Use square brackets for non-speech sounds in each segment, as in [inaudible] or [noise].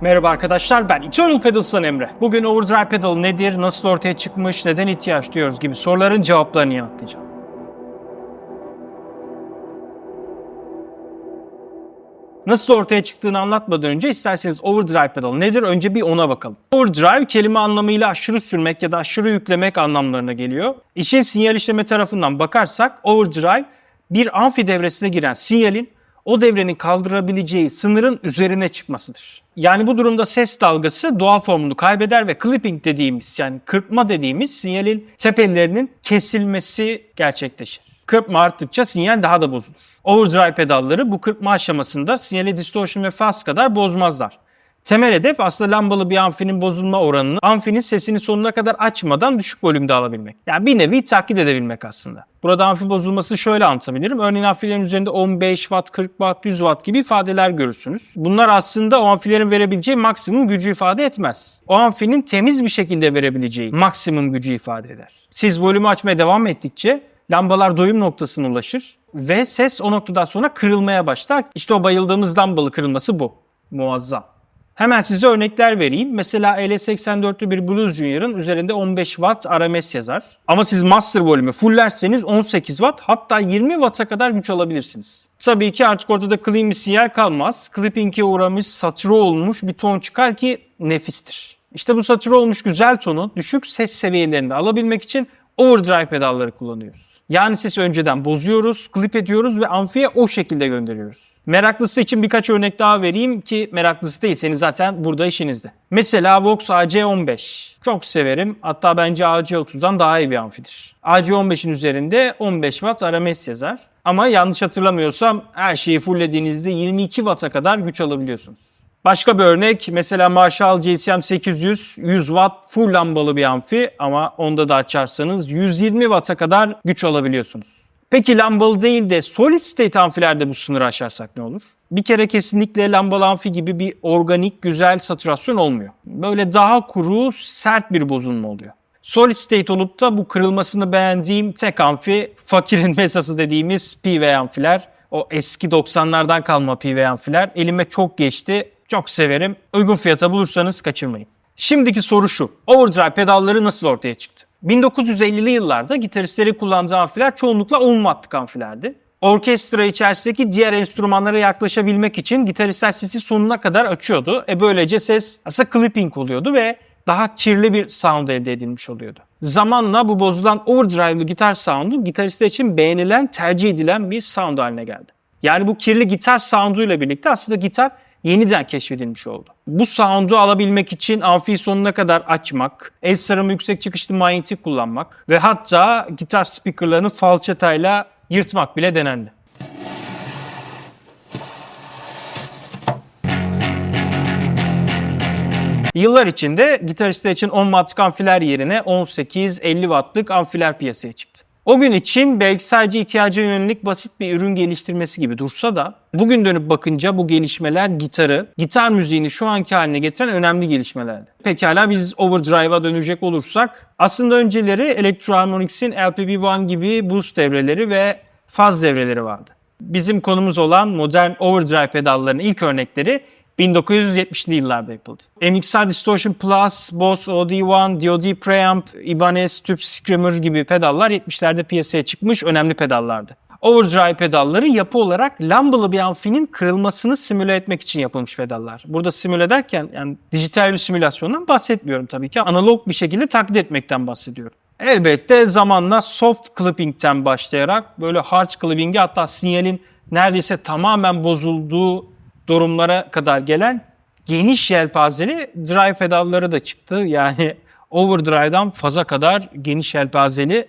Merhaba arkadaşlar ben Eternal Pedals'tan Emre. Bugün Overdrive Pedal nedir, nasıl ortaya çıkmış, neden ihtiyaç duyuyoruz gibi soruların cevaplarını yanıtlayacağım. Nasıl ortaya çıktığını anlatmadan önce isterseniz overdrive pedal nedir? Önce bir ona bakalım. Overdrive kelime anlamıyla aşırı sürmek ya da aşırı yüklemek anlamlarına geliyor. İşin sinyal işleme tarafından bakarsak overdrive bir amfi devresine giren sinyalin o devrenin kaldırabileceği sınırın üzerine çıkmasıdır. Yani bu durumda ses dalgası doğal formunu kaybeder ve clipping dediğimiz yani kırpma dediğimiz sinyalin tepelerinin kesilmesi gerçekleşir. Kırpma arttıkça sinyal daha da bozulur. Overdrive pedalları bu kırpma aşamasında sinyali distortion ve fuzz kadar bozmazlar. Temel hedef aslında lambalı bir amfinin bozulma oranını amfinin sesini sonuna kadar açmadan düşük volümde alabilmek. Yani bir nevi taklit edebilmek aslında. Burada amfi bozulması şöyle anlatabilirim. Örneğin amfilerin üzerinde 15 watt, 40 watt, 100 watt gibi ifadeler görürsünüz. Bunlar aslında o amfilerin verebileceği maksimum gücü ifade etmez. O amfinin temiz bir şekilde verebileceği maksimum gücü ifade eder. Siz volümü açmaya devam ettikçe lambalar doyum noktasına ulaşır ve ses o noktadan sonra kırılmaya başlar. İşte o bayıldığımız lambalı kırılması bu. Muazzam. Hemen size örnekler vereyim. Mesela LS84'lü bir Blues Junior'ın üzerinde 15 Watt RMS yazar. Ama siz master volümü fullerseniz 18 Watt hatta 20 Watt'a kadar güç alabilirsiniz. Tabii ki artık ortada clean bir sinyal kalmaz. Clipping'e uğramış, satüre olmuş bir ton çıkar ki nefistir. İşte bu satüre olmuş güzel tonu düşük ses seviyelerinde alabilmek için overdrive pedalları kullanıyoruz. Yani sesi önceden bozuyoruz, klip ediyoruz ve amfiye o şekilde gönderiyoruz. Meraklısı için birkaç örnek daha vereyim ki meraklısı değilseniz zaten burada işinizde. Mesela Vox AC15. Çok severim. Hatta bence AC30'dan daha iyi bir amfidir. AC15'in üzerinde 15 Watt RMS yazar. Ama yanlış hatırlamıyorsam her şeyi fulllediğinizde 22 Watt'a kadar güç alabiliyorsunuz. Başka bir örnek mesela Marshall GSM 800 100 watt full lambalı bir amfi ama onda da açarsanız 120 watt'a kadar güç alabiliyorsunuz. Peki lambalı değil de solid state amfilerde bu sınırı aşarsak ne olur? Bir kere kesinlikle lambalı amfi gibi bir organik güzel saturasyon olmuyor. Böyle daha kuru sert bir bozulma oluyor. Solid state olup da bu kırılmasını beğendiğim tek amfi fakirin [laughs] mesası dediğimiz PV amfiler. O eski 90'lardan kalma PV amfiler. Elime çok geçti. Çok severim. Uygun fiyata bulursanız kaçırmayın. Şimdiki soru şu. Overdrive pedalları nasıl ortaya çıktı? 1950'li yıllarda gitaristleri kullandığı amfiler çoğunlukla 10 wattlık amfilerdi. Orkestra içerisindeki diğer enstrümanlara yaklaşabilmek için gitaristler sesi sonuna kadar açıyordu. E böylece ses aslında clipping oluyordu ve daha kirli bir sound elde edilmiş oluyordu. Zamanla bu bozulan overdrive'lı gitar sound'u gitaristler için beğenilen, tercih edilen bir sound haline geldi. Yani bu kirli gitar sound'uyla birlikte aslında gitar yeniden keşfedilmiş oldu. Bu sound'u alabilmek için amfiyi sonuna kadar açmak, el sarımı yüksek çıkışlı manyetik kullanmak ve hatta gitar speakerlarını falçatayla yırtmak bile denendi. Yıllar içinde gitaristler için 10 wattlık amfiler yerine 18-50 wattlık amfiler piyasaya çıktı. O gün için belki sadece ihtiyaca yönelik basit bir ürün geliştirmesi gibi dursa da bugün dönüp bakınca bu gelişmeler gitarı, gitar müziğini şu anki haline getiren önemli gelişmelerdi. Pekala biz overdrive'a dönecek olursak aslında önceleri Electro Harmonix'in LPB1 gibi boost devreleri ve faz devreleri vardı. Bizim konumuz olan modern overdrive pedallarının ilk örnekleri 1970'li yıllarda yapıldı. MXR Distortion Plus, Boss OD1, DOD Preamp, Ibanez, Tube Screamer gibi pedallar 70'lerde piyasaya çıkmış önemli pedallardı. Overdrive pedalları yapı olarak lambalı bir amfinin kırılmasını simüle etmek için yapılmış pedallar. Burada simüle derken yani dijital bir simülasyondan bahsetmiyorum tabii ki. Analog bir şekilde taklit etmekten bahsediyorum. Elbette zamanla soft clipping'ten başlayarak böyle hard clipping'e hatta sinyalin neredeyse tamamen bozulduğu durumlara kadar gelen geniş yelpazeli drive pedalları da çıktı. Yani overdrive'dan faza kadar geniş yelpazeli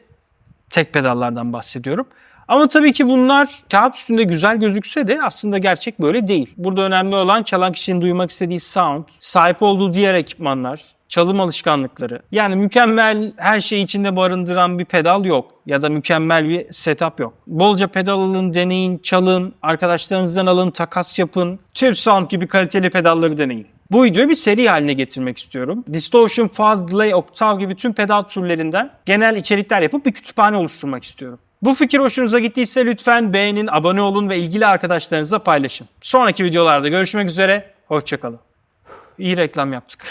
tek pedallardan bahsediyorum. Ama tabii ki bunlar kağıt üstünde güzel gözükse de aslında gerçek böyle değil. Burada önemli olan çalan kişinin duymak istediği sound, sahip olduğu diğer ekipmanlar, çalım alışkanlıkları. Yani mükemmel her şeyi içinde barındıran bir pedal yok ya da mükemmel bir setup yok. Bolca pedal alın, deneyin, çalın, arkadaşlarınızdan alın, takas yapın. Tube Sound gibi kaliteli pedalları deneyin. Bu videoyu bir seri haline getirmek istiyorum. Distortion, Fuzz, Delay, Octave gibi tüm pedal türlerinden genel içerikler yapıp bir kütüphane oluşturmak istiyorum. Bu fikir hoşunuza gittiyse lütfen beğenin, abone olun ve ilgili arkadaşlarınızla paylaşın. Sonraki videolarda görüşmek üzere, hoşçakalın. iyi reklam yaptık.